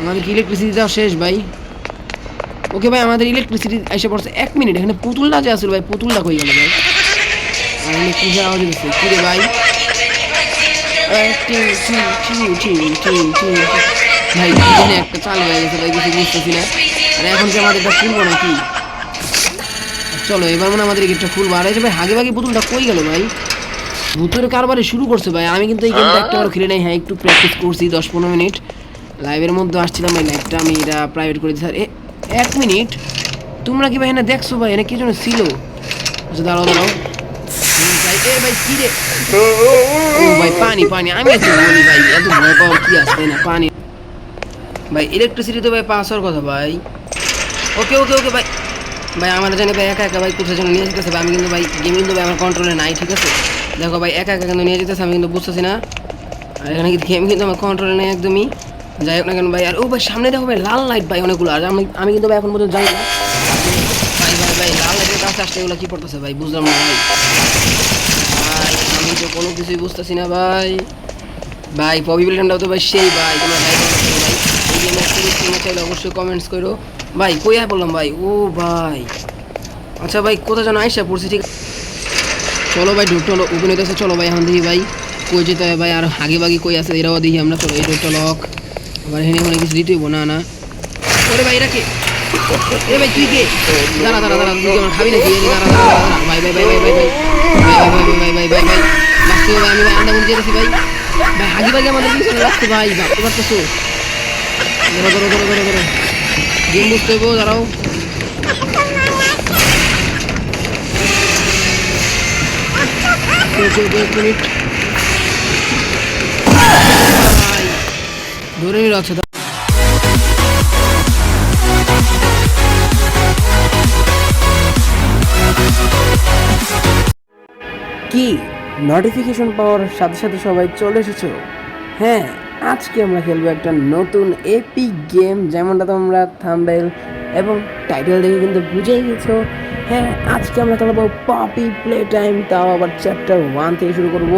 আমাদের কি ইলেকট্রিসিটি দেওয়া শেষ ভাই? ওকে ভাই আমাদের ইলেকট্রিসিটি এসে পড়ছে এক মিনিট। এখানে পুতুলটা যে আসলে ভাই পুতুলটা কই গেল ভাই? আর এখানে কিসের আওয়াজ হচ্ছে কি রে ভাই। ভাই কি একটা চালু হয়ে গেছে ভাই কিছু বুঝতেছি না। আর এখন কি আমাদের এটা খুলবো নাকি চলো এবার মনে আমাদের গেটটা খুলবো। আর এই ভাই হাগে ভাগে পুতুলটা কই গেল ভাই? ভূতের কারবারে শুরু করছে ভাই। আমি কিন্তু এই গেমটা একটা খেলে নাই। হ্যাঁ একটু প্র্যাকটিস করছি দশ পনেরো মিনিট। লাইভের মধ্যে আসছিলাম ভাই লাইভটা আমি এটা প্রাইভেট করে আর এ- এক মিনিট তোমরা কি ভাই এনে দেখছ ভাই? এনে কি জন্য ছিল? আচ্ছা দাঁড়াও দাঁড়াও। ভাই, এ ভাই, কি রে? ও ভাই, পানি পানি। আমি বলি ভাই, এত ভয় পাওয়ার কি তাই না, পানি। ভাই ইলেকট্রিসিটি তো ভাই পাস হওয়ার কথা ভাই। ওকে ওকে ওকে, ভাই। ভাই, আমার জানি ভাই, একা একা ভাই কোথায় যেন নিয়ে যেতেছে ভাই। আমি কিন্তু ভাই গেম কিন্তু ভাই আমার কন্ট্রোলে নাই, ঠিক আছে? দেখো ভাই, একা একা কিন্তু নিয়ে যেতেছে, আমি কিন্তু বুঝতেছি না। আর এখানে গেম কিন্তু আমার কন্ট্রোলে নেই একদমই। যাই হোক না কেন ভাই, আর ও ভাই সামনে দেখো ভাই, লাল লাইট ভাই অনেকগুলো, আর আমি আমি কিন্তু ভাই এখন পর্যন্ত জানি না ভাই ভাই ভাই, লাল লাইটের কাছে আসতে এগুলো কি পড়তেছে ভাই, বুঝলাম না ভাই। ভাই, আমি তো কোনো কিছুই বুঝতেছি না ভাই। ভাই, পপি তো ভাই সেই ভাই, তোমরা ভাই ভাই। এই গেমের সিরিজ কিনে চাইলে অবশ্যই কমেন্টস করো। ভাই, কই আয় বললাম ভাই? ও ভাই। আচ্ছা ভাই কোথা যেন আইসা পড়ছি, ঠিক চলো ভাই ঢুকটো ওপেন হইতেছে চলো ভাই, এখন দেখি ভাই, কই যেতে হয় ভাই, আর আগে বাগি কই আছে, এরাও দেখি, আমরা চলো, এই ডোরটা লক আবার এখানে অনেক কিছু দিতে না না ওরে ভাই এরা এ ভাই তুই কে দাঁড়া দাঁড়া দাঁড়া খাবি নাকি দাঁড়া দাঁড়া। ভাই ভাই ভাই ভাই ভাই ভাই ভাই ভাই ভাই ভাই ভাই ভাই লাস্টে ভাই আমি ভাই আন্ডা মুড়ি যেতেছি ভাই ভাই হাগি বাগি আমাদের পিছনে হইবো দাঁড়াও নিল আচ্ছা কি নোটিফিকেশন পাওয়ার সাথে সাথে সবাই চলে এসেছ? হ্যাঁ আজকে আমরা খেলব একটা নতুন এপিক গেম যেমনটা তোমরা থাম্বেল এবং টাইটেল দেখে কিন্তু বুঝেই গেছো হ্যাঁ আজকে আমরা খেলব পপি প্লে টাইম তাও আবার চ্যাপ্টার ওয়ান থেকে শুরু করব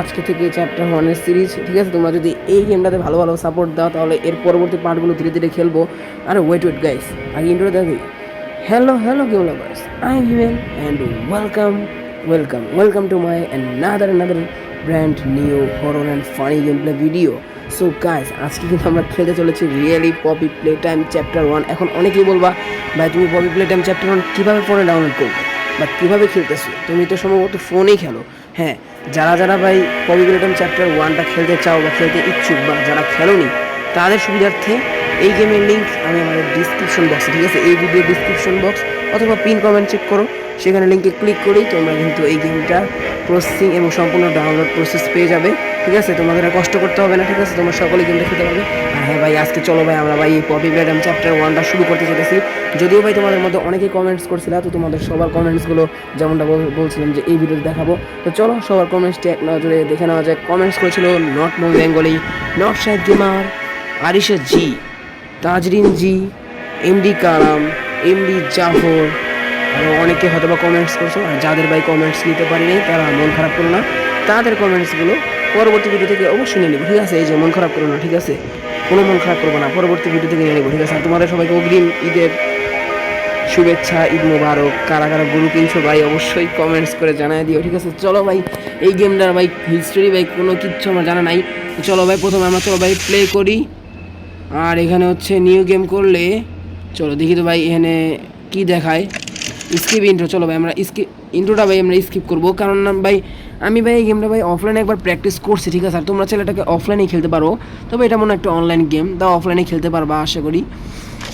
আজকে থেকে চ্যাপ্টার ওয়ানের সিরিজ ঠিক আছে তোমরা যদি এই গেমটাতে ভালো ভালো সাপোর্ট দাও তাহলে এর পরবর্তী পার্টগুলো ধীরে ধীরে খেলব আরে ওয়েট ওয়েট গাইস আগে ইন্ট্রো দেখি Hello, hello, game lovers. And welcome welcome welcome to my another another another brand new horror funny game gameplay video. So guys আজকে কিন্তু আমরা খেলতে চলেছি really Poppy Playtime chapter one এখন অনেকেই বলবা, ভাই, তুমি Poppy play time chapter one কীভাবে ফোনে ডাউনলোড করবে? বা কীভাবে খেলতেছো? তুমি তো সম্ভবত ফোনেই খেলো। হ্যাঁ যারা যারা ভাই পপি প্লে টাইম চ্যাপ্টার ওয়ানটা খেলতে চাও বা খেলতে ইচ্ছুক বা যারা খেলোনি, তাদের সুবিধার্থে এই গেমের লিঙ্ক আমি আমাদের ডিসক্রিপশন বক্সে ঠিক আছে? এই ভিডিও ডিসক্রিপশন বক্স অথবা পিন কমেন্ট চেক করো। সেখানে লিঙ্কে ক্লিক করেই তোমরা কিন্তু এই গেমটা প্রসেসিং এবং সম্পূর্ণ ডাউনলোড প্রসেস পেয়ে যাবে। ঠিক আছে? তোমাদের কষ্ট করতে হবে না, ঠিক আছে? তোমরা সকলে গেমটা খেতে পারবে। আর হ্যাঁ ভাই, আজকে চলো ভাই, আমরা ভাই এই পপি ব্যাডাম চ্যাপ্টার ওয়ানটা শুরু করতে চলেছি যদিও ভাই তোমাদের মধ্যে অনেকেই কমেন্টস করছিল, তো তোমাদের সবার কমেন্টসগুলো যেমনটা বলছিলাম যে এই ভিডিওতে দেখাবো। তো চলো, সবার কমেন্টসটি এক নজরে দেখে নেওয়া যায় কমেন্টস করেছিল not Mo Bengali, not Saheb gamer Arisha ji, Tajrin ji MD Kalam MD Jafar আরও অনেকে হয়তো বা কমেন্টস করছ। আর যাদের ভাই কমেন্টস নিতে পারিনি, তারা মন খারাপ করো না। তাদের কমেন্টসগুলো পরবর্তী ভিডিও থেকে অবশ্যই নিয়ে নেব, ঠিক আছে? এই যে মন খারাপ করো না, ঠিক আছে? কোনো মন খারাপ করব না, পরবর্তী ভিডিও থেকে নিয়ে নেব, ঠিক আছে? তোমাদের সবাইকে অগ্রিম ঈদের শুভেচ্ছা, ঈদ মোবারক, কারা কারা গরু কিনছো ভাই, অবশ্যই কমেন্টস করে জানাই দিও, ঠিক আছে? চলো ভাই, এই গেমটার ভাই হিস্টোরি ভাই, কোনো কিচ্ছু আমার জানা নাই। চলো ভাই, প্রথমে আমরা, চলো ভাই প্লে করি। আর এখানে হচ্ছে নিউ গেম করলে, চলো দেখি তো ভাই, এখানে কি দেখায়। স্কিপ ইন্ট্রো চলো ভাই, আমরা স্কিপ ইন্ট্রোটা ভাই, আমরা স্কিপ করব। কারণ ভাই আমি ভাই এই গেমটা ভাই অফলাইনে একবার প্র্যাকটিস করছি, ঠিক আছে? আর তোমরা ছেলেটাকে অফলাইনে খেলতে পারো। তবে এটা মনে একটা অনলাইন গেম তা অফলাইনে খেলতে পারবা, আশা করি।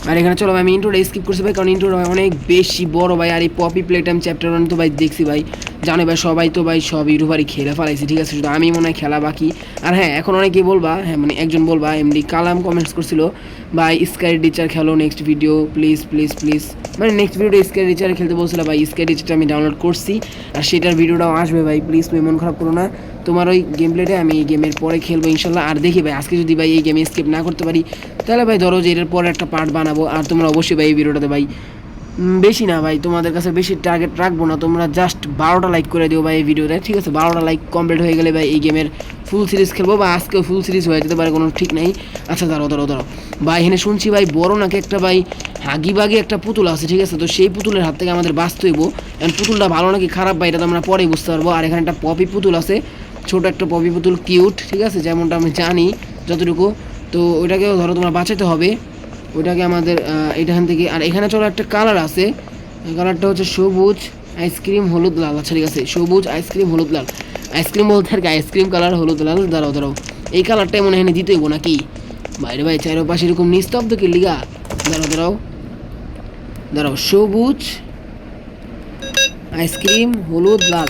আর এখানে চলো ভাই, আমি ইন্ট্রোটা স্কিপ করছি ভাই, কারণ ইন্ট্রোটা অনেক বেশি বড় ভাই, আর এই Poppy play time chapter one তো ভাই দেখছি ভাই। জানো ভাই, সবাই তো ভাই সব ইউটিউবারই খেলে ফেলাইছি, ঠিক আছে? শুধু আমি মনে হয় খেলা বাকি। আর হ্যাঁ এখন অনেকেই বলবা হ্যাঁ মানে একজন বলবা এমনি কালাম কমেন্টস করছিল, ভাই স্কাই টিচার খেলো next video please please please মানে নেক্সট ভিডিওটা স্কাই টিচার খেলতে বলছিল, ভাই স্কাই টিচারটা আমি ডাউনলোড করছি, আর সেটার ভিডিওটাও আসবে, ভাই প্লিজ তুমি মন খারাপ করো না। তোমার ওই গেম প্লেটে আমি এই গেমের পরে খেলব, ইনশাল্লাহ। আর দেখি ভাই, আজকে যদি ভাই এই গেমে স্কিপ না করতে পারি, তাহলে ভাই ধরো যে এটার পরে একটা পার্ট বানাবো, আর তোমরা অবশ্যই ভাই এই ভিডিওটাতে ভাই বেশি না ভাই, তোমাদের কাছে বেশি টার্গেট রাখব না, তোমরা জাস্ট বারোটা লাইক করে দিও ভাই এই ভিডিওতে, ঠিক আছে? বারোটা লাইক কমপ্লিট হয়ে গেলে ভাই এই গেমের ফুল সিরিজ খেলব বা আজকেও ফুল সিরিজ হয়ে যেতে পারে, কোনো ঠিক নেই। আচ্ছা দাঁড়াও দাঁড়াও দাঁড়াও। ভাই, এখানে শুনছি ভাই বড় নাকি একটা ভাই হাগি বাগি একটা পুতুল আছে, ঠিক আছে? তো সেই পুতুলের হাত থেকে আমাদের বাঁচতে হইব। এখন পুতুলটা ভালো নাকি খারাপ ভাই, এটা তো আমরা পরেই বুঝতে পারব। আর এখানে একটা পপি পুতুল আছে, ছোট একটা পপি পুতুল কিউট ঠিক আছে? যেমনটা আমি জানি, যতটুকু। তো ওইটাকেও ধরো তোমরা বাঁচাতে হবে। ওইটাকে আমাদের এখান থেকে আর এখানে চলো একটা কালার আছে। কালারটা হচ্ছে সবুজ আইসক্রিম হলুদ, লাল। আচ্ছা ঠিক আছে। সবুজ আইসক্রিম হলুদ, লাল। আইসক্রিম বলতে আর কি আইসক্রিম কালার হলুদ, লাল। দাঁড়াও দাঁড়াও। এই কালারটাই মনে হয় দিতে হইব নাকি? বাইরে ভাই চারপাশে এরকম নিস্তব্ধ কি লিগা? দাঁড়াও দাঁড়াও। দাঁড়াও, সবুজ আইসক্রিম হলুদ, লাল।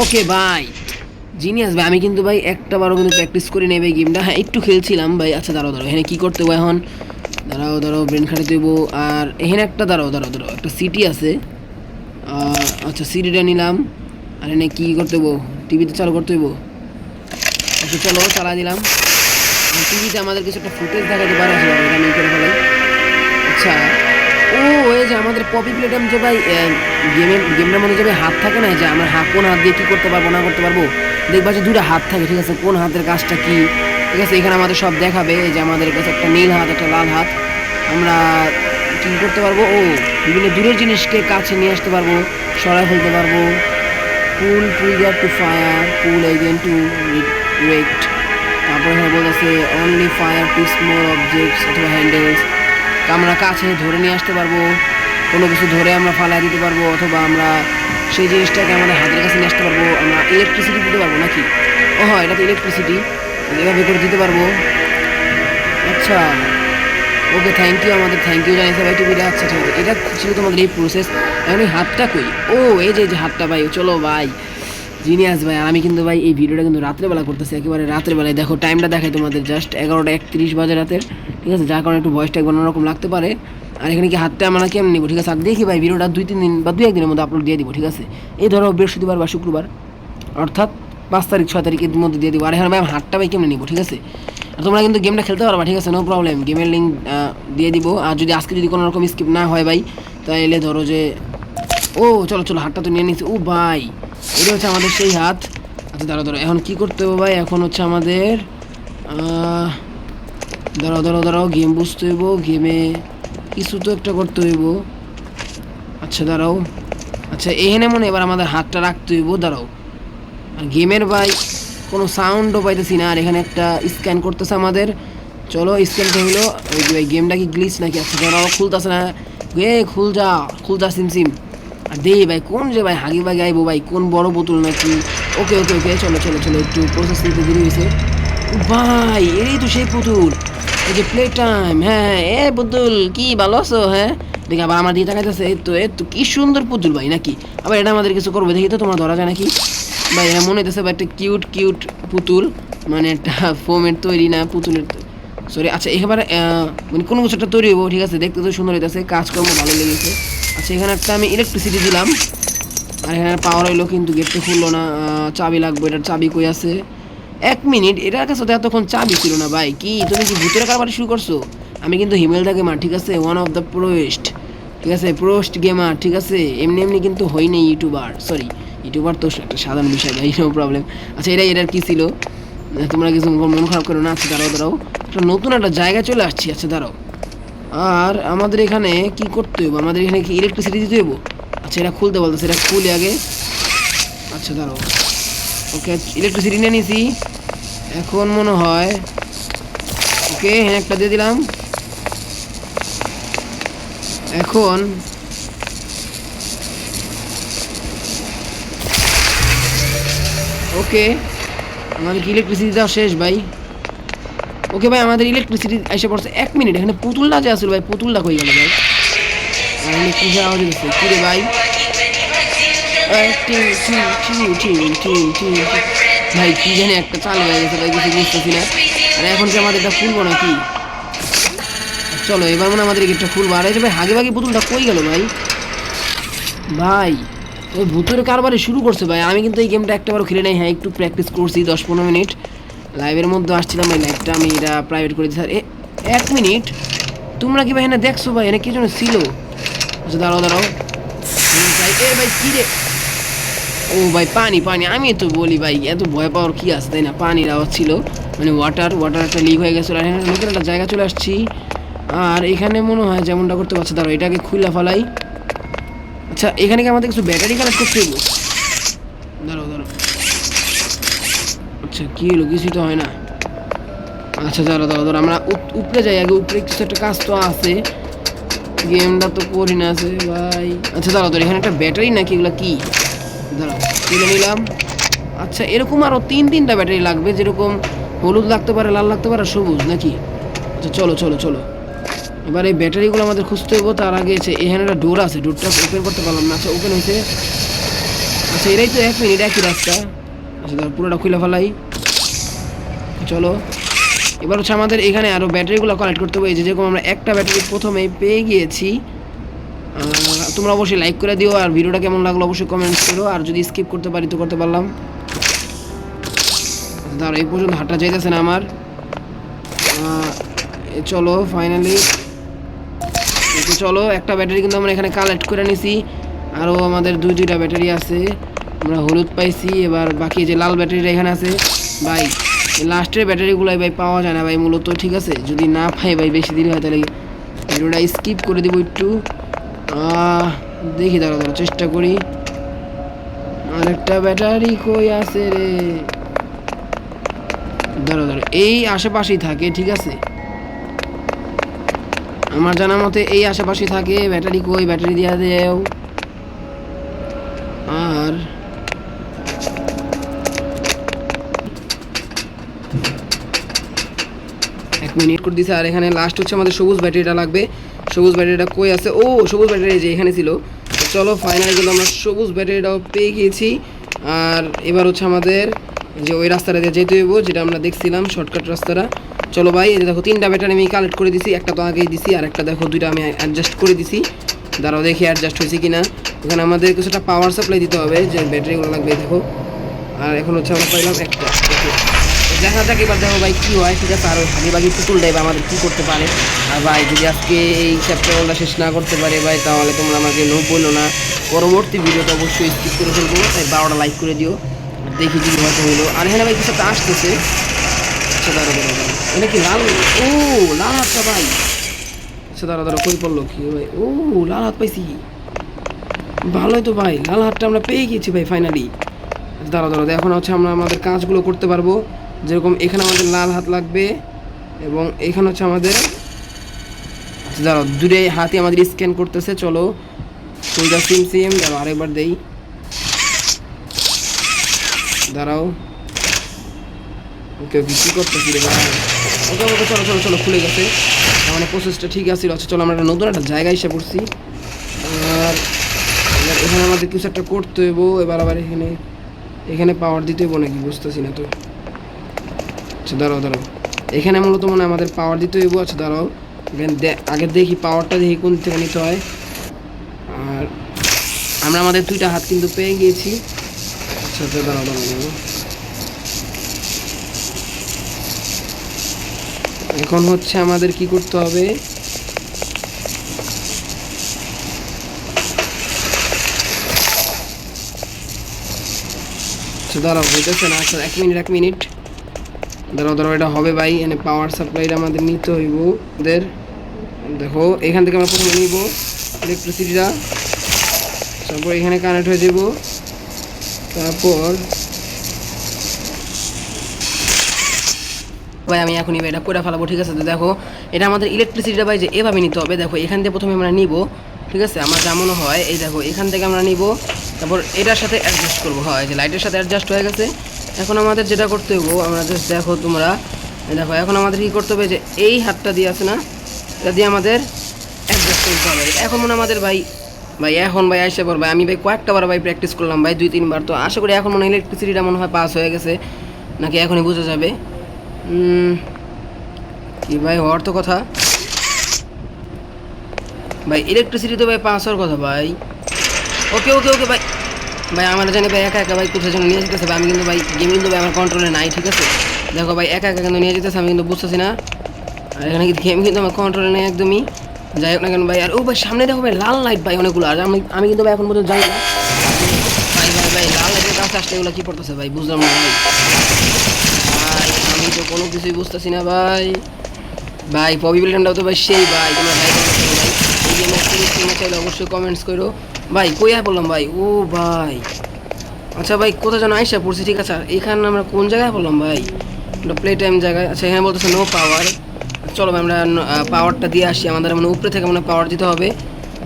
ওকে ভাই জিনিয়াস ভাই। আমি কিন্তু, ভাই, একটা বারও কিন্তু প্র্যাকটিস করে নেবে গেমটা হ্যাঁ একটু খেলছিলাম ভাই। আচ্ছা দাঁড়াও দাঁড়াও। এখানে কী করতে হবে এখন? দাঁড়াও দাঁড়াও, ব্রেন খাটে দেবো আর এখানে একটা দাঁড়াও দাঁড়াও দাঁড়াও, একটা সিটি আছে। আচ্ছা সিটিটা নিলাম। আর এনে কী করতে হব টিভিতে চালু করতে হইব? আচ্ছা চলো চালা দিলাম। টিভিতে আমাদের কিছু একটা ফুটেজ দেখাতে পারে আচ্ছা ও ওই যে আমাদের পপি প্লেটাম যে ভাই গেমের গেমটার মধ্যে যে ভাই হাত থাকে না যে আমরা কোন হাত দিয়ে কী করতে পারব, না করতে পারব? দেখবা যে দুটো হাত থাকে, ঠিক আছে? কোন হাতের কাজটা কি? ঠিক আছে, এখানে আমাদের সব দেখাবে যে আমাদের কাছে একটা নীল হাত, একটা লাল হাত। আমরা কী করতে পারব? ও, বিভিন্ন দূরের জিনিসকে কাছে নিয়ে আসতে পারব সরাই ফেলতে পারব। Pull trigger to fire pull again to wreck তারপরে এখানে বলতেছে only fire to small objects অথবা হ্যান্ডেলস আমরা কাছে ধরে নিয়ে আসতে পারব। কোনো কিছু ধরে আমরা ফালাই দিতে পারব, অথবা আমরা সেই জিনিসটাকে আমাদের হাতের কাছে নিয়ে আসতে পারব। আমরা ইলেকট্রিসিটি দিতে পারব নাকি? ও হয় এটা তো ইলেকট্রিসিটি এভাবে করে দিতে পারব। আচ্ছা। ওকে থ্যাংক ইউ আমাদের থ্যাংক ইউ জানিয়েছে ভাই টিভিটা আচ্ছা ঠিক আছে। এটা ছিল তোমাদের এই প্রসেস এখন এই হাতটা কই? ও, এই যে হাতটা ভাই চলো ভাই। জিনিয়াস ভাই আমি কিন্তু ভাই, এই ভিডিওটা কিন্তু রাত্রেবেলা করতেছি, একেবারে রাত্রেবেলায় দেখো টাইমটা দেখাই তোমাদের জাস্ট এগারোটা একত্রিশ বাজে রাতের, ঠিক আছে? যার কারণে একটু ভয়েসটা একবার অন্যরকম লাগতে পারে। আর এখানে কি হাতটা আমরা কেমন নিবো, ঠিক আছে? আর দেখি ভাই ভিডিওটা দুই, তিন দিন বা দুই একদিনের মধ্যে আপলোড দিয়ে দিব, ঠিক আছে? এই ধরো বৃহস্পতিবার বা শুক্রবার, অর্থাৎ পাঁচ তারিখ, ছয় তারিখের মধ্যে দিয়ে দিব। আর এখানে ভাই হাতটা ভাই কেমনে নিবো, ঠিক আছে? আর তোমরা কিন্তু গেমটা খেলতে পারবা, ঠিক আছে? নো প্রবলেম গেমের লিঙ্ক দিয়ে দিব। আর যদি আজকে যদি কোনো রকম স্কিপ না হয় ভাই তাহলে ধরো যে, ও, চলো চলো, হাতটা তো নিয়ে নিচ্ছি ও ভাই, এটা হচ্ছে আমাদের সেই হাত। আচ্ছা দাঁড়াও ধরো এখন কী করতে হবে ভাই? এখন হচ্ছে আমাদের দাঁড়াও দাঁড়াও দাঁড়াও গেম বুঝতে হইব গেমে কিছু তো একটা করতে হইব। আচ্ছা দাঁড়াও। আচ্ছা এখানে মনে এবার আমাদের হাতটা রাখতে হইব, দাঁড়াও। গেমের ভাই, কোনো সাউন্ডও পাইতেছি না, আর এখানে একটা স্ক্যান করতেছে আমাদের। চলো স্ক্যানটা হইল ওই ভাই, গেমটা কি গ্লিচ নাকি আচ্ছা দাঁড়াও খুলতেছে না। এ খুল যা খুল যা, সিম আর দে ভাই, কোন যে ভাই, হাগি বাগি আইবো ভাই, কোন বড় বোতল নাকি? ওকে ওকে ওকে, চলো চলো চলো, একটু প্রসেস নিতে দেরি হয়েছে ভাই, এই তো সেই পুতুল। এই যে প্লে টাইম হ্যাঁ এ পুতুল, কি ভালো আছো হ্যাঁ? দেখি আবার আমার দিয়ে তাকাইতেছে, এই তো এ তো, কি সুন্দর পুতুল ভাই, নাকি? আবার এটা আমাদের কিছু করবে, দেখি তো তোমার ধরা যায় নাকি? ভাই এটা মনে হইতেছে ভাই একটা কিউট কিউট পুতুল মানে একটা ফোমের তৈরি না, পুতুলের সরি আচ্ছা এবারে মানে কোনো কিছু একটা তৈরি হব ঠিক আছে? দেখতে তো সুন্দর হইতেছে, কাজকর্ম ভালো লেগেছে। আচ্ছা এখানে একটা আমি ইলেকট্রিসিটি দিলাম। আর এখানে পাওয়ার হইল কিন্তু গেটটা খুললো না চাবি লাগবে, এটার চাবি কই আছে? এক মিনিট, এটার কাছে তো এতক্ষণ চাবি ছিল না ভাই, কি? তুমি কি ভূতের কারবার শুরু করছ? আমি কিন্তু হিমেলদা গেমার ঠিক আছে? ওয়ান অফ দ্য প্রোয়েস্ট ঠিক আছে? প্রোস্ট গেমার ঠিক আছে? এমনি এমনি কিন্তু হই নাই ইউটিউবার সরি ইউটিউবার তো একটা সাধারণ বিষয় ভাই নো প্রবলেম আচ্ছা এটাই, এটার কি ছিল? তোমরা কিছু মন খারাপ করো না আচ্ছা দাঁড়াও দাঁড়াও। একটা নতুন একটা জায়গায় চলে আসছি আচ্ছা দাঁড়াও। আর আমাদের এখানে কি করতে হইব? আমাদের এখানে কি ইলেকট্রিসিটি দিতে হইব? আচ্ছা এটা খুলতে বলতেছে এটা খুলে আগে। আচ্ছা দাঁড়াও। ওকে ইলেকট্রিসিটি নিয়ে নিছি। এখন মনে হয়, ওকে হ্যাঁ একটা দিয়ে দিলাম। এখন ওকে আমাদের কি ইলেকট্রিসিটি দেওয়া শেষ ভাই। ওকে ভাই, আমাদের ইলেকট্রিসিটি এসে পড়ছে এক মিনিট এখানে পুতুলটা যে আসলে ভাই পুতুলটা কই গেল ভাই। কিসের আওয়াজ হচ্ছে কি রে ভাই। ভাই, কি জানি একটা চালু হয়ে গেছে ভাই, কিছু বুঝতেছি না। আর এখন কি আমাদের এটা খুলবো নাকি? চলো, এবার মনে আমাদের গেটটা খুলবো আর এই ভাই, হাগে ভাগে পুতুলটা কই গেল ভাই? ভাই ওই ভূতের কারবারে শুরু করছে ভাই। আমি কিন্তু এই গেমটা একটাবারও খেলে নাই। হ্যাঁ একটু প্র্যাকটিস করছি দশ পনেরো মিনিট। লাইভের মধ্যে আসছিলাম ভাই লাইভটা আমি এটা প্রাইভেট করে আর এক মিনিট? তোমরা কি ভাই এনে দেখছ ভাই? এনে কি জন্য ছিল? আচ্ছা দাঁড়াও দাঁড়াও। ভাই, এ ভাই, কি রে? ও ভাই, পানি পানি। আমি তো বলি ভাই, এত ভয় পাওয়ার কি আছে, তাই না? পানির আওয়াজ ছিল। মানে ওয়াটার ওয়াটার একটা লিক হয়ে গেছিল। আর এখানে নতুন একটা জায়গা চলে আসছি। আর এখানে মনে হয় যেমনটা করতে পারছে দাঁড়ো এটাকে খুলে ফেলাই। আচ্ছা এখানে কি আমাদের কিছু ব্যাটারি কালেক্ট করতে হইব? দাঁড়াও দাঁড়াও। আচ্ছা কি হলো? কিছুই তো হয় না। আচ্ছা দাঁড়াও দাঁড়াও দাঁড়াও। আমরা উপ- উপরে যাই। আগে উপরে কিছু একটা কাজ তো আছে। গেমটা তো করি না, আছে ভাই। আচ্ছা দাঁড়াও দাঁড়াও, এখানে একটা ব্যাটারি নাকি? এগুলো কী? দাঁড়াও, তুলে নিলাম। আচ্ছা এরকম আরও তিন, তিনটা ব্যাটারি লাগবে। যেরকম হলুদ লাগতে পারে, লাল লাগতে পারে, সবুজ নাকি? আচ্ছা চলো চলো চলো। এবার এই ব্যাটারিগুলো আমাদের খুঁজতে হব, তার আগে হচ্ছে এখানে একটা ডোর আছে ডোরটা ওপেন করতে পারলাম না। আচ্ছা ওপেন হয়েছে। আচ্ছা এটাই তো এক মিনিট একই রাস্তা। আচ্ছা পুরোটা খুলে ফেলাই। চলো। এবার হচ্ছে আমাদের এখানে আরও ব্যাটারিগুলো কালেক্ট করতে হবে। যেরকম আমরা একটা ব্যাটারি প্রথমে পেয়ে গিয়েছি তোমরা অবশ্যই লাইক করে দিও, আর ভিডিওটা কেমন লাগল অবশ্যই কমেন্টস করো, আর যদি স্কিপ করতে পারি তো করতে পারলাম। ধরো এই পর্যন্ত হাঁটা যাইতেছে না আমার। চলো ফাইনালি চলো, একটা ব্যাটারি কিন্তু আমরা এখানে কালেক্ট করে নিছি। আরও আমাদের দুই দুইটা ব্যাটারি আছে। আমরা হলুদ পাইছি, এবার বাকি যে লাল ব্যাটারিটা এখানে আছে। ভাই লাস্টের ব্যাটারিগুলাই ভাই পাওয়া যায় না ভাই মূলত, ঠিক আছে? যদি না পাই ভাই বেশি দেরি হয় তাহলে ভিডিওটা স্কিপ করে দিব একটু। দেখি দাঁড়া দাঁড়া, চেষ্টা করি। আরেকটা ব্যাটারি কই আছে রে? দাঁড়া দাঁড়া, এই আশেপাশেই থাকে, ঠিক আছে? আমার জানা মতে এই আশেপাশে থাকে, ব্যাটারি কই, ব্যাটারি দিয়া দেও। আর এক মিনিট করে দিছে, আর এখানে লাস্ট হচ্ছে আমাদের সবুজ ব্যাটারিটা লাগবে। সবুজ ব্যাটারিটা কই আছে? ও, সবুজ ব্যাটারি যে এখানে ছিল। চলো ফাইনালি কিন্তু আমরা সবুজ ব্যাটারিটাও পেয়ে গিয়েছি। আর এবার হচ্ছে আমাদের যে ওই রাস্তাটা দিয়ে যেতে হইব, যেটা আমরা দেখছিলাম শর্টকাট রাস্তাটা। চলো ভাই, এই দেখো, তিনটা ব্যাটারি আমি কালেক্ট করে দিছি, একটা তো আগেই দিছি, আর একটা দেখো, দুইটা আমি অ্যাডজাস্ট করে দিছি। দাঁড়াও দেখি অ্যাডজাস্ট হয়েছে কিনা। এখানে আমাদের কিছুটা পাওয়ার সাপ্লাই দিতে হবে, যে ব্যাটারিগুলো লাগবে দেখো। আর এখন হচ্ছে আমরা পাইলাম একটা, দেখা। যাক এবার দেখো ভাই কী হয়, ঠিক আছে? আর ওই হাগি বাগি পুতুল দেয় আমাদের কী করতে পারে। আর ভাই, যদি আজকে এই চ্যাপ্টারগুলো শেষ না করতে পারে ভাই, তাহলে তোমরা আমাকে নো বলল না। পরবর্তী ভিডিওটা অবশ্যই স্কিপ করে ফেলব। তাই বারোটা লাইক করে দিও। দেখি যদি হয়তো হইল আর এখানে ভাই কিছু একটা আসতেছে। আচ্ছা দাঁড়ো দাঁড়ো দাঁড়ো এটা কি লাল? ও, লাল হাতটা ভাই। আচ্ছা দাঁড়ো দাঁড়ো কই পড়ল কি? ভাই ও, লাল হাত পাইছি। ভালোই তো ভাই, লাল হাতটা আমরা পেয়ে গেছি ভাই ফাইনালি দাঁড়া দাঁড়া এখন হচ্ছে আমরা আমাদের কাজগুলো করতে পারব। যেরকম এখানে আমাদের লাল হাত লাগবে এবং এখানে হচ্ছে আমাদের দাঁড়াও দূরে হাতে আমাদের স্ক্যান করতেছে, চলো। ওইটা সিম সিম দাঁড়াও আরেকবার দেই। দাঁড়াও। ওকে ওকে কী করতেছি রে ওকে ওকে, চলো চলো চলো, খুলে গেছে। মানে প্রসেসটা ঠিক আছে আচ্ছা চলো, আমরা একটা নতুন একটা জায়গায় এসে পড়ছি। আর এখানে আমাদের কিছু একটা করতে হইব, এবার আবার এখানে এখানে পাওয়ার দিতে হইব নাকি, বুঝতেছি না তো। আচ্ছা দাঁড়াও দাঁড়াও। এখানে মূলত মনে আমাদের পাওয়ার দিতে হইব আচ্ছা দাঁড়াও। আগে দেখি পাওয়ারটা দেখি কোন থেকে নিতে হয়। আর আমরা আমাদের দুইটা হাত কিন্তু পেয়ে গিয়েছি। আচ্ছা আচ্ছা দাঁড়াও দাঁড়াও এখন হচ্ছে আমাদের কি করতে হবে? আচ্ছা দাঁড়াও হইতেছে না? আচ্ছা এক মিনিট এক মিনিট। দাঁড়াও দাঁড়াও, এটা হবে ভাই এখানে পাওয়ার সাপ্লাইটা আমাদের নিতে হইব ওদের। দেখো, এখান থেকে আমরা প্রথমে নিব ইলেকট্রিসিটিটা তারপর এখানে কানেক্ট হয়ে যাব। তারপর ভাই, আমি এখনই এটা করে ফেলাবো, ঠিক আছে? তো দেখো, এটা আমাদের ইলেকট্রিসিটিটা ভাই যে এভাবে নিতে হবে, দেখো, এখান থেকে প্রথমে আমরা নিব, ঠিক আছে? আমার যেমন হয়, এই দেখো, এখান থেকে আমরা নিব, তারপর এটার সাথে অ্যাডজাস্ট করব। হয়, যে লাইটের সাথে অ্যাডজাস্ট হয়ে গেছে। এখন আমাদের যেটা করতে হইব, আমরা জাস্ট দেখো তোমরা দেখো, এখন আমাদের কী করতে হবে, যে এই হাতটা দিয়ে আছে না, এটা দিয়ে আমাদের অ্যাডজাস্ট করতে হবে। এখন মনে আমাদের ভাই ভাই, এখন ভাই আসে পর ভাই আমি ভাই কয়েকটা বার ভাই প্র্যাকটিস করলাম ভাই, দুই তিনবার তো আশা করি এখন মনে হয় ইলেকট্রিসিটিটা মনে হয় পাস হয়ে গেছে। নাকি এখনই বোঝা যাবে। কি ভাই হওয়ার তো কথা। ভাই ইলেকট্রিসিটি তো ভাই পাস হওয়ার কথা ভাই। ওকে ওকে ওকে ভাই। ভাই আমার জানি ভাই একা একা ভাই কোথায় যেন নিয়ে যেতেছে ভাই। আমি কিন্তু ভাই গেম কিন্তু ভাই আমার কন্ট্রোলে নাই, ঠিক আছে? দেখো ভাই, একা একা কিন্তু নিয়ে যেতেছে, আমি কিন্তু বুঝতেছি না। আর এখানে গেম কিন্তু আমার কন্ট্রোলে নেই একদমই। যাই হোক না কেন ভাই, আর ও ভাই, সামনে দেখো ভাই, লাল লাইট ভাই অনেকগুলো। আর আমি আমি কিন্তু ভাই এখন পর্যন্ত যাই না। ভাই ভাই ভাই, লাল লাইটের কাছে আসলে এগুলো কি পড়তেছে ভাই, বুঝলাম না ভাই। ভাই, আমি তো কোনো কিছুই বুঝতেছি না ভাই। ভাই পবি বিল্ডনটাও তো ভাই সেই ভাই, তোমরা ভাই ভাই। এই চাইলে অবশ্যই কমেন্টস করো। ভাই, কই আয় বললাম ভাই? ও ভাই। আচ্ছা ভাই, কোথায় যেন আইসা পড়ছি, ঠিক আছে। এখানে আমরা কোন জায়গায় বললাম ভাই? প্লে টাইম জায়গায়। আচ্ছা এখানে বলতেছে নো পাওয়ার চলো আমরা পাওয়ারটা দিয়ে আসি। আমাদের মানে উপরে থেকে মানে পাওয়ার দিতে হবে।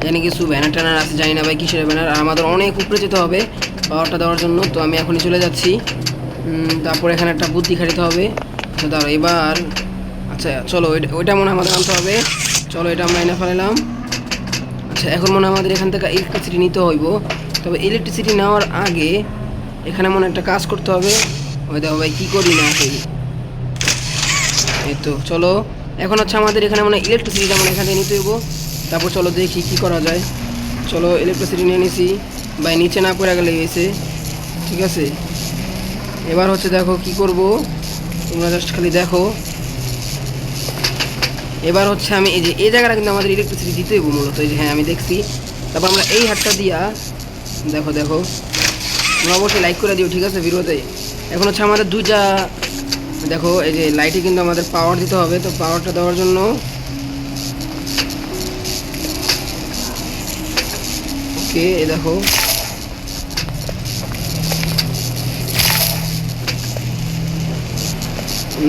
জানি কিছু ব্যানার ট্যানার আছে, জানি না ভাই কিসের ব্যানার আর আমাদের অনেক উপরে যেতে হবে পাওয়ারটা দেওয়ার জন্য। তো আমি এখনই চলে যাচ্ছি। তারপর এখানে একটা বুদ্ধি খাটিতে হবে। আচ্ছা দাঁড়ো এবার আচ্ছা চলো, ওইটা মনে আমাদের আনতে হবে। চলো, এটা আমরা এনে ফেলাম আচ্ছা এখন মনে আমাদের এখান থেকে ইলেকট্রিসিটি নিতে হইব। তবে ইলেকট্রিসিটি নেওয়ার আগে এখানে মনে একটা কাজ করতে হবে। ওই দেখো ভাই, কী করি না এই তো, চলো। এখন হচ্ছে আমাদের এখানে মানে ইলেকট্রিসিটি মানে এখান নিতে হইব। তারপর চলো দেখি কি করা যায়। চলো ইলেকট্রিসিটি নিয়ে নিছি। বা নিচে না পড়ে গেলে গেছে ঠিক আছে? এবার হচ্ছে দেখো কি করব। তোমরা জাস্ট খালি দেখো। এবার হচ্ছে আমি এই যে, এই জায়গাটা কিন্তু আমাদের ইলেকট্রিসিটি দিতে হইব মূলত। এই যে হ্যাঁ আমি দেখছি। তারপর আমরা এই হাতটা দিয়া, দেখো দেখো। তোমরা অবশ্যই লাইক করে দিও, ঠিক আছে, ভিডিওতে? এখন হচ্ছে আমাদের দুইটা দেখো, এই যে লাইটে কিন্তু আমাদের পাওয়ার দিতে হবে, তো পাওয়ারটা দেওয়ার জন্য ওকে এই দেখো।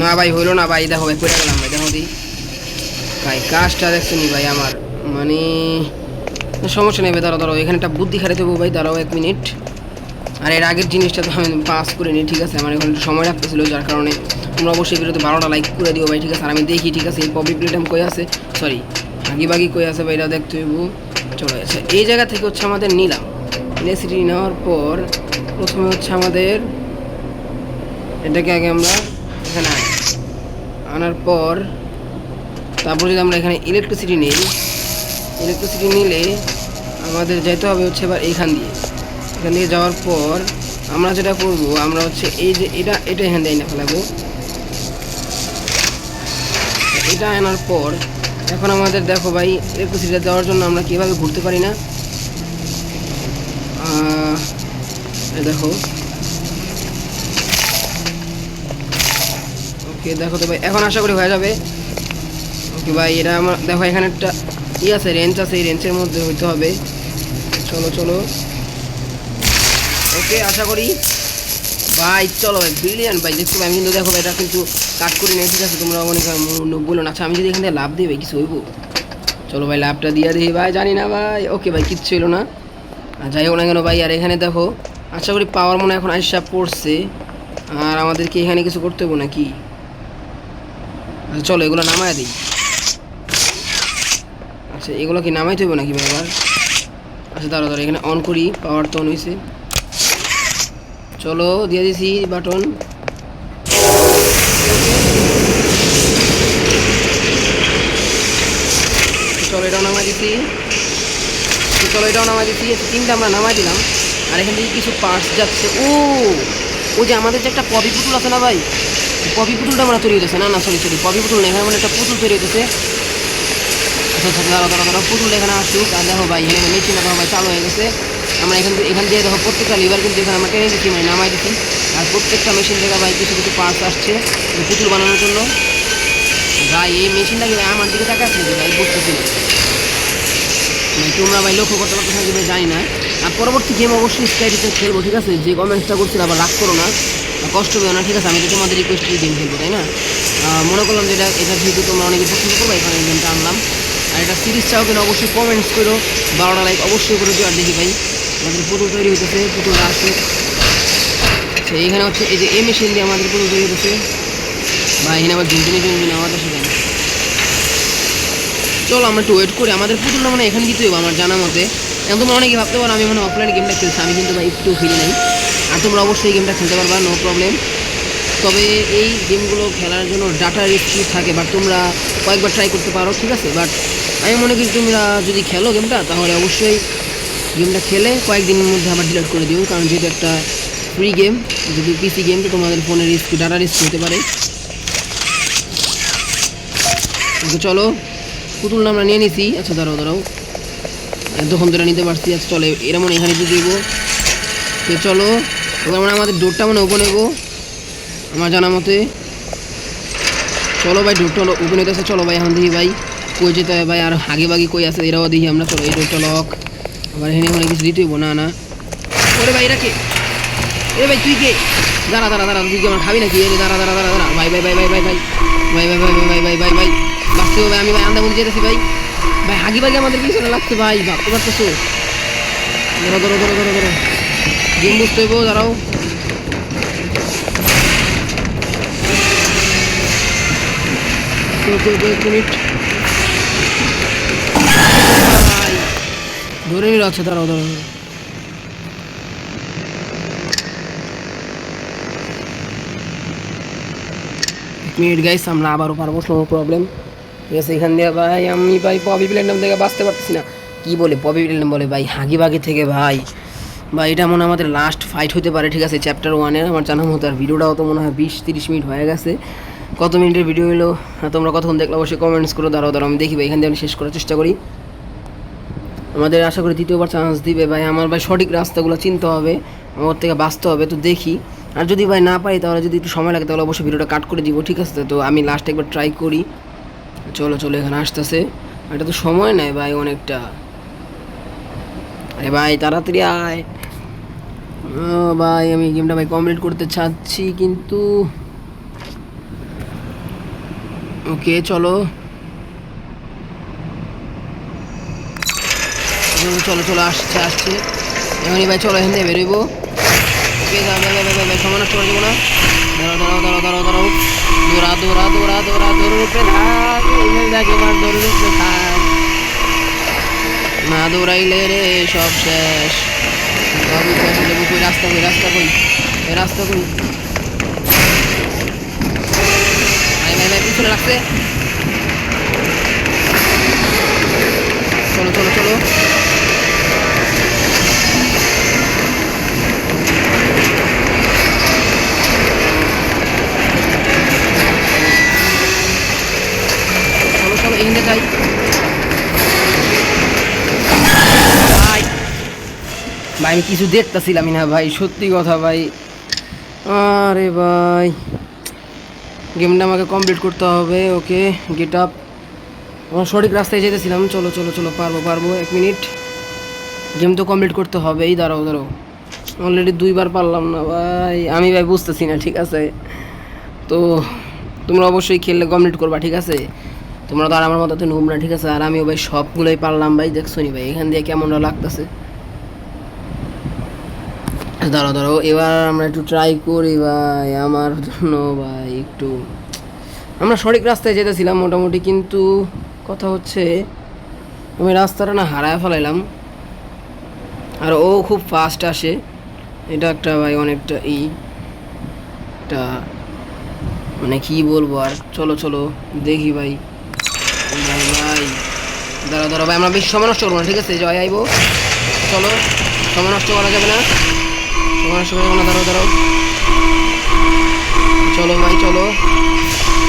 না ভাই হইল না ভাই, দেখো ভাই, পড়ে গেলাম ভাই, দেখো দি। ভাই, কাজটা দেখছ নি ভাই আমার? মানে সমস্যা নেই ভাই, দাঁড়াও দাঁড়াও, এখানে একটা বুদ্ধি খাটাতে দেবো ভাই, দাঁড়াও এক মিনিট আর এর আগের জিনিসটা তো আমি পাস করে নিই ঠিক আছে? আমার এখন সময় লাগতেছিল, যার কারণে তোমরা অবশ্যই ভিডিওতে বারোটা লাইক করে দিও ভাই, ঠিক আছে? আর আমি দেখি, ঠিক আছে? এই পপি প্লেটাম কই আছে? সরি আগি বাগি কই আছে ভাই? এটা দেখতে হইব। চলো আচ্ছা এই জায়গা থেকে হচ্ছে আমাদের নিলাম। ইলেকট্রিসিটি নেওয়ার পর প্রথমে হচ্ছে আমাদের এটাকে আগে আমরা এখানে আনি। আনার পর তারপর যদি আমরা এখানে ইলেকট্রিসিটি নিই ইলেকট্রিসিটি নিলে আমাদের যেতে হবে হচ্ছে এবার এইখান দিয়ে। এখান দিয়ে যাওয়ার পর আমরা যেটা করব, আমরা হচ্ছে এই যে এটা এটা এখান দিয়ে এনে ফেলাবো। এটা আনার পর, এখন আমাদের দেখো ভাই ইলেকট্রিসিটি দেওয়ার জন্য আমরা কীভাবে ঘুরতে পারি না? দেখো। ওকে, দেখো তো ভাই, এখন আশা করি হয়ে যাবে। ওকে ভাই, এটা আমার, দেখো এখানে একটা ই আছে রেঞ্জ আছে, এই রেঞ্জের মধ্যে হইতে হবে। চলো চলো। ওকে, আশা করি। ভাই, চলো, ভাই ব্রিলিয়ান ভাই দেখছ আমি কিন্তু দেখো এটা কিন্তু কাট করি নাই, ঠিক আছে? তোমরা মনে বলো না আচ্ছা আমি যদি এখান লাভ দিই, ভাই, কিছু হইব? চলো, ভাই, লাভটা দিয়ে দিই, ভাই, জানি না, ভাই। ওকে, ভাই, কিচ্ছু হইল না। আর যাই হোক না কেন, ভাই, আর এখানে দেখো, আশা করি পাওয়ার মনে এখন আইসা পড়ছে। আর আমাদেরকে এখানে কিছু করতে হবে নাকি? আচ্ছা চলো, এগুলো নামায় দিই। আচ্ছা এগুলো কি নামাইতে হবে নাকি, ভাই, আবার? আচ্ছা দাঁড়া দাঁড়া এখানে অন করি পাওয়ার তো অন হয়েছে চলো, দিয়ে দিছি বাটন। চলো, এটাও নামাই দিছি। এটাও নামাই দিছি। তিনটা আমরা নামাই দিলাম। আর এখান থেকে কিছু পার্টস যাচ্ছে। ও ওই যে আমাদের যে একটা পপি পুতুল আছে না ভাই? পপি পুতুলটা আমরা তৈরি হতেছে না না সরি সরি পপি পুতুল না, এখানে মানে একটা পুতুল তৈরি হতেছে আচ্ছা আচ্ছা পুতুল এখানে আসুক। আর দেখো ভাই, এখানে মেশিনটা দেখো ভাই, চালু হয়ে গেছে। আমরা এখান থেকে এখান দিয়ে দেখো, প্রত্যেকটা লিভার কিন্তু এখানে আমরা টেনে দিচ্ছি মানে নামাই দিচ্ছি। আর প্রত্যেকটা মেশিন থেকে ভাই, কিছু কিছু পার্টস আসছে পুতুল বানানোর জন্য। ভাই, এই মেশিনটা কিন্তু আমার দিকে টাকা নাকি ভাই? বুঝতেছি না। মানে তোমরা ভাই লক্ষ্য করতে পারতো নাকি ভাই জানি না। আর পরবর্তী গেম অবশ্যই স্কাইডিতে খেলব, ঠিক আছে? যে কমেন্টসটা করছিল, আবার রাগ করো না। কষ্ট পেও না, ঠিক আছে? আমি তো তোমাদের রিকোয়েস্ট গেম খেলব, তাই না? মনে করলাম যে এটা এটা যেহেতু তোমরা অনেকে পছন্দ করব এখানে গেমটা আনলাম। আর এটা সিরিজ চাও অবশ্যই কমেন্টস করো। বারোটা লাইক অবশ্যই করে দিও, আর দেখি ভাই আমাদের পুতুল তৈরি হইতেছে, পুতুল আসে আচ্ছা এখানে হচ্ছে এই যে এই মেশিন দিয়ে আমাদের পুতুল তৈরি হতেছে বা এখানে আবার ঝুমঝুনি ঝুমঝুনি আমাদের সেখানে চলো, আমরা একটু ওয়েট করি। আমাদের পুতুলটা মানে এখানে দিতে হবে আমার জানা মতে। এখন তোমরা অনেকে ভাবতে পারো, আমি মানে অফলাইন গেমটা খেলছি, আমি কিন্তু ভাই একটু খেলি নাই। আর তোমরা অবশ্যই গেমটা খেলতে পারবা নো প্রবলেম তবে এই গেমগুলো খেলার জন্য ডাটা রিস্কি থাকে বাট তোমরা কয়েকবার ট্রাই করতে পারো, ঠিক আছে? বাট আমি মনে করি তোমরা যদি খেলো গেমটা তাহলে অবশ্যই গেমটা খেলে কয়েকদিনের মধ্যে আবার ডিলিট করে দিও কারণ যেহেতু একটা ফ্রি গেম যদি পিসি গেম তো তোমাদের ফোনের রিস্ক ডাটা রিস্ক হতে পারে। তো চলো পুতুল আমরা নিয়ে নিছি। আচ্ছা দাঁড়াও দাঁড়াও। এতক্ষণ ধরে নিতে পারছি। আচ্ছা চলো, এরা মনে এখানে দিয়ে দিব তো চলো, এবার মানে আমাদের ডোরটা মানে ওপেন হইব। আমার জানা মতে, চলো ভাই ডোরটা ওপেন হইতেছে। চলো ভাই, এখন দেখি ভাই, কই যেতে হয় ভাই, আর আগে বাগে কই আছে, এরাও দেখি আমরা। চলো, এই ডোরটা লক আবার হেনে মনে কিছু দিতে হইব না না ওরে ভাই এরা কে এ ভাই তুই কে দাঁড়া দাঁড়া দাঁড়া তুই আমার খাবি নাকি এরে দাঁড়া দাঁড়া দাঁড়া দাঁড়া ভাই ভাই ভাই ভাই ভাই ভাই ভাই ভাই ভাই ভাই ভাই ভাই ভাই বাঁচতে হবে আমি ভাই আন্দামুন্দি যেতেছি ভাই ভাই হাগি বাগি আমাদের পিছনে লাগছে ভাই ভাবতে পারতেছো ধরো ধরো ধরো ধরো ধরো গেম বুঝতে হইব দাঁড়াও মিনিট ধরে নিল আচ্ছা দাঁড়াও দাঁড়াও দাঁড়াও। মিনিট গাইস আমরা আবারও পারব নো প্রবলেম ঠিক আছে, এখান দিয়ে ভাই, আমি ভাই পপি প্ল্যান্ডাম থেকে বাঁচতে পারতেছি না। কি বলে পপি প্ল্যান্ডাম বলে ভাই? হাগি বাগি থেকে ভাই। ভাই, এটা মনে আমাদের লাস্ট ফাইট হতে পারে, ঠিক আছে চ্যাপ্টার ওয়ানের আমার জানা মতো আর ভিডিওটাও তো মনে হয় বিশ তিরিশ মিনিট হয়ে গেছে। কত মিনিটের ভিডিও আর তোমরা কতক্ষণ দেখলে অবশ্যই কমেন্টস করো দাঁড়াও দাঁড়াও, আমি দেখি ভাই, এখান দিয়ে আমি শেষ করার চেষ্টা করি। আমাদের আশা করি দ্বিতীয়বার চান্স দিবে ভাই। আমার ভাই সঠিক রাস্তাগুলো চিনতে হবে, আমার থেকে বাঁচতে হবে, তো দেখি। আর যদি ভাই না পারি, তাহলে যদি একটু সময় লাগে, তাহলে অবশ্যই ভিডিওটা কাট করে দিব, ঠিক আছে? তো আমি লাস্ট একবার ট্রাই করি। চলো চলো, এখানে আসতেছে। এটা তো সময় নেয় ভাই অনেকটা। আরে ভাই, তাড়াতাড়ি আয়। ভাই, আমি গেমটা ভাই কমপ্লিট করতে চাচ্ছি, কিন্তু ওকে চলো। চলো, চলো চলো আসছে আসছে। এখনই ভাই চলো এখান থেকে বেরোবো সময় নষ্ট করে না। দাঁড়াও দাঁড়াও দাঁড়াও দাঁড়াও দাঁড়াও। দৌড়া দৌড়া দৌড়া দৌড়া থাক না দৌড়াইলে রে সব শেষ। কই রাস্তা কই রাস্তা কই রাস্তা কই পিছনে চলো চলো চলো। এখানে যাই। ভাই আমি কিছু দেখতেছিলাম না ভাই, সত্যি কথা ভাই। আরে ভাই, গেমটা আমাকে কমপ্লিট করতে হবে, ওকে গেট আপ আমার সঠিক রাস্তায় যেতেছিলাম, চলো চলো চলো, পারব পারব, এক মিনিট গেম তো কমপ্লিট করতে হবেই, দাঁড়াও দাঁড়াও। অলরেডি দুইবার পারলাম না ভাই, আমি ভাই বুঝতেছি না, ঠিক আছে? তো তোমরা অবশ্যই খেললে কমপ্লিট করবা, ঠিক আছে? তোমরা তো আর আমার মতো নুব না ঠিক আছে? আর আমিও ভাই সবগুলোই পারলাম ভাই দেখছ নি ভাই? এখান দিয়ে কেমন লাগতেছে? দাঁড়াও দাঁড়াও, এবার আমরা একটু ট্রাই করি ভাই, আমার জন্য ভাই, একটু। আমরা সঠিক রাস্তায় যেতেছিলাম মোটামুটি, কিন্তু কথা হচ্ছে, আমি রাস্তাটা না হারায় ফেলাইলাম। আর ও খুব ফাস্ট আসে। এটা একটা ভাই অনেকটা ই, একটা মানে কি বলব আর? চলো চলো, দেখি ভাই। ভাই ভাই দাঁড়া দাঁড়া ভাই, আমরা বেশি সময় নষ্ট করব না, ঠিক আছে? জয় আইবো। চলো, সময় নষ্ট করা যাবে না। সময় নষ্ট করা যাবে না, দাঁড়াও দাঁড়াও। চলো, ভাই, চলো।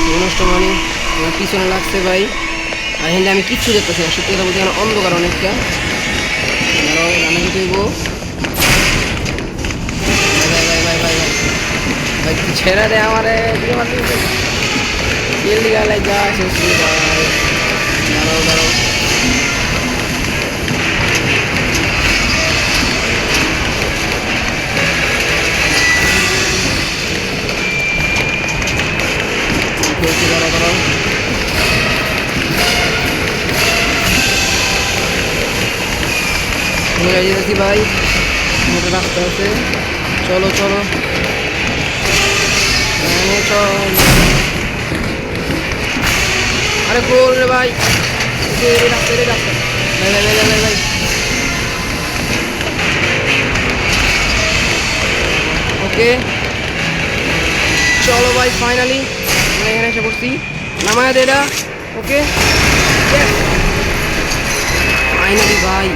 সময় নষ্ট মানে আমার পিছনে লাগছে, ভাই। আর হেলে আমি কিচ্ছু দেখতেছি না, সত্যি কথা বলতে অন্ধকার অনেকটা। দাঁড়াও, রান্না তুই ছেড়ে দে আমারে দিকে মারতে দাও দাঁড়াও দাঁড়াও দাঁড়াও দাঁড়াও যেতেছি ভাই মোটে রাস্তা আছে। চলো চলো। চল। আরে কোল রে ভাই? এই রাস্তা এই রাস্তা ভাই ভাই ভাই ভাই ভাই ওকে চলো ভাই ফাইনালি আমরা এখানে এসে পড়ছি। নামায় দে এটা ওকে ফাইনালি ভাই।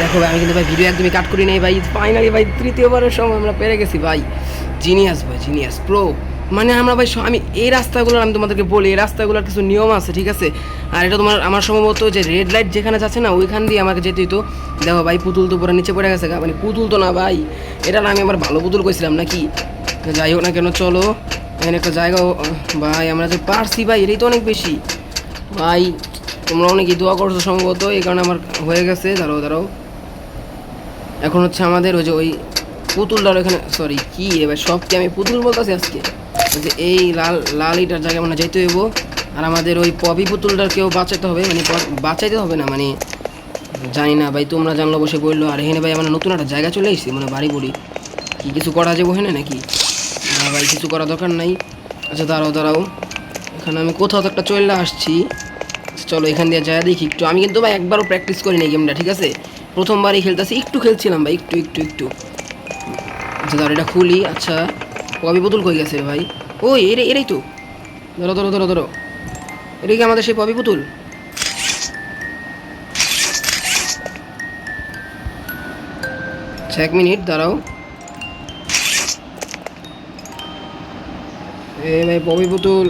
দেখো ভাই, আমি কিন্তু ভাই ভিডিও একদমই কাট করি নাই ভাই। ফাইনালি ভাই, তৃতীয়বারের সময় আমরা পেরে গেছি ভাই। জিনিয়াস ভাই জিনিয়াস প্রো মানে আমরা ভাই আমি এই রাস্তাগুলোর, আমি তোমাদেরকে বলি, এই রাস্তাগুলোর কিছু নিয়ম আছে, ঠিক আছে? আর এটা তোমার, আমার সম্ভবত যে রেড লাইট যেখানে যাচ্ছে না, ওইখান দিয়ে আমাকে যেতে হতো দেখো ভাই, পুতুল তো পুরো নিচে পড়ে গেছে মানে পুতুল তো না ভাই। এটা না আমি আবার ভালো পুতুল কইছিলাম নাকি? যাই হোক না কেন, চলো। এখানে একটা জায়গা ভাই, আমরা যে পারছি ভাই, এটাই তো অনেক বেশি। ভাই, তোমরা অনেকই দোয়া করছ সম্ভবত, এই কারণে আমার হয়ে গেছে। দাঁড়াও দাঁড়াও। এখন হচ্ছে আমাদের ওই যে ওই পুতুলটার এখানে সরি কি এবার সব কি আমি পুতুল বলতেছি আজকে? যে এই লাল লাল ইটার জায়গায় মানে যেতে হইব। আর আমাদের ওই পবি পুতুলটার কেউ বাঁচাইতে হবে মানে বাঁচাইতে হবে না মানে জানি না ভাই, তোমরা জানলো বসে বলল। আর এখানে ভাই আমরা নতুন একটা জায়গা চলে এসেছি মানে বাড়ি বুড়ি। কি কিছু করা যাব হেনে নাকি? না ভাই, কিছু করা দরকার নাই। আচ্ছা দাঁড়াও দাঁড়াও। এখানে আমি কোথাও তো একটা চলে আসছি। চলো এখান দিয়ে যায় দেখি একটু। আমি কিন্তু ভাই একবারও প্র্যাকটিস করি নাই গেমটা ঠিক আছে? প্রথমবারই খেলতেছি, একটু খেলছিলাম ভাই, একটু একটু একটু। আচ্ছা ধরো এটা খুলি। আচ্ছা কবি পুতুল কই গেছে ভাই? ওই, এরে, এরাই তো। ধরো ধরো ধরো ধরো এটা কি আমাদের সেই পবি পুতুল। এক মিনিট, দাঁড়াও। এ ভাই পবি পুতুল।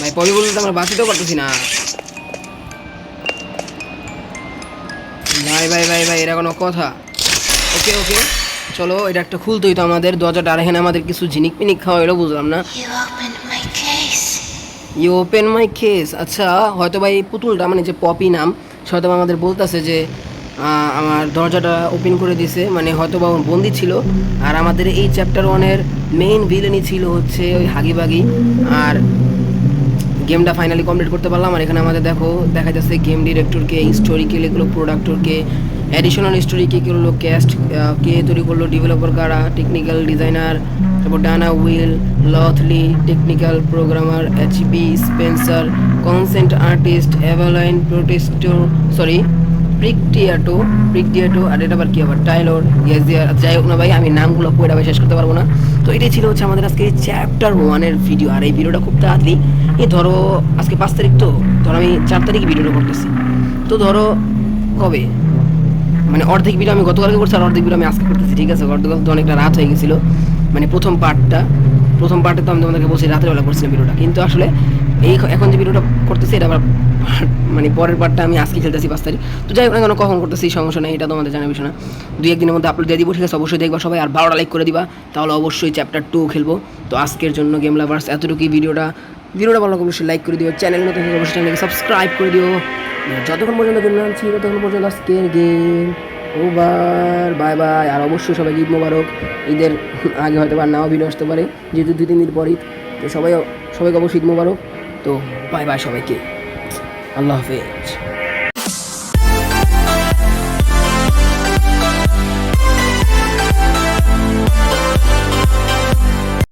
ভাই পবি পুতুল তো আমরা বাঁচিতেও পারতেছি না। ভাই ভাই ভাই ভাই এটা কোনো কথা। ওকে ওকে, চলো, এটা একটা খুলতেই তো আমাদের। দরজাটা আর এখানে আমাদের কিছু ঝিনিক পিনিক খাওয়া এটাও বুঝলাম না। ইউ ওপেন মাই কেস আচ্ছা হয়তো বা এই পুতুলটা মানে যে পপি নাম সে হয়তো আমাদের বলতেছে যে আমার দরজাটা ওপেন করে দিছে মানে হয়তো বা বন্দি ছিল। আর আমাদের এই চ্যাপ্টার ওয়ানের মেইন ভিলেনই ছিল হচ্ছে ওই হাগিবাগি আর গেমটা ফাইনালি কমপ্লিট করতে পারলাম। আর এখানে আমাদের দেখো দেখা যাচ্ছে গেম ডিরেক্টরকে স্টোরি কে লিখলো প্রোডাক্টরকে অ্যাডিশনাল স্টোরি কে করল ক্যাস্ট কে তৈরি করল ডেভেলপার কারা টেকনিক্যাল ডিজাইনার তারপর Dana, Will Lothly technical programmer HB Spencer, concept artist, Avaline Protesto, sorry, প্রিকটিয়াটো প্রিকটিয়াটো, আর এটা আবার কি আবার? টাইলর ইয়েস দিয়ার যাই হোক না ভাই, আমি নামগুলো পড়ে ভাই শেষ করতে পারব না। তো এটাই ছিল হচ্ছে আমাদের আজকে চ্যাপ্টার ওয়ানের ভিডিও আর এই ভিডিওটা খুব তাড়াতাড়ি, এই ধরো আজকে পাঁচ তারিখ তো, ধরো আমি চার তারিখে ভিডিওটা করতেছি তো ধরো কবে? মানে অর্ধেক ভিডিও আমি গতকালকে করছি, আর অর্ধেক ভিডিও আমি আজকে করতেছি, ঠিক আছে? গতকাল তো অনেকটা রাত হয়ে গেছিল। মানে প্রথম পার্টটা, প্রথম পার্টে তো আমি তোমাদেরকে বলছি রাতের বেলা করছিলাম ভিডিওটা। কিন্তু আসলে এই এখন যে ভিডিওটা করতেছি, এটা আবার মানে পরের পার্টটা আমি আজকে খেলতেছি পাঁচ তারিখ। তো যাই হোক না কখন করতেছি, সমস্যা নেই, এটা তোমাদের জানার বিষয় না। দুই একদিনের মধ্যে আপলোড দিয়ে দিব, ঠিক আছে? অবশ্যই দেখবা সবাই, আর বারোটা লাইক করে দিবা, তাহলে অবশ্যই চ্যাপ্টার টু খেলব। তো আজকের জন্য গেম লাভার্স এতটুকুই ভিডিওটা। ভিডিওটা ভালো অবশ্যই লাইক করে দিও চ্যানেল নতুন অবশ্যই চ্যানেলকে সাবস্ক্রাইব করে দিও। যতক্ষণ পর্যন্ত গেম নামছি ততক্ষণ পর্যন্ত আজকের গেম ওভার বাই বাই আর অবশ্যই সবাই ঈদ মোবারক। ঈদের আগে হয়তো বা নাও ভিডিও আসতে পারে। যেহেতু দুই তিন দিন পর ঈদ তো সবাই সবাইকে অবশ্যই ঈদ মোবারক। তো বাই বাই সবাইকে। আল্লাহ হাফেজ।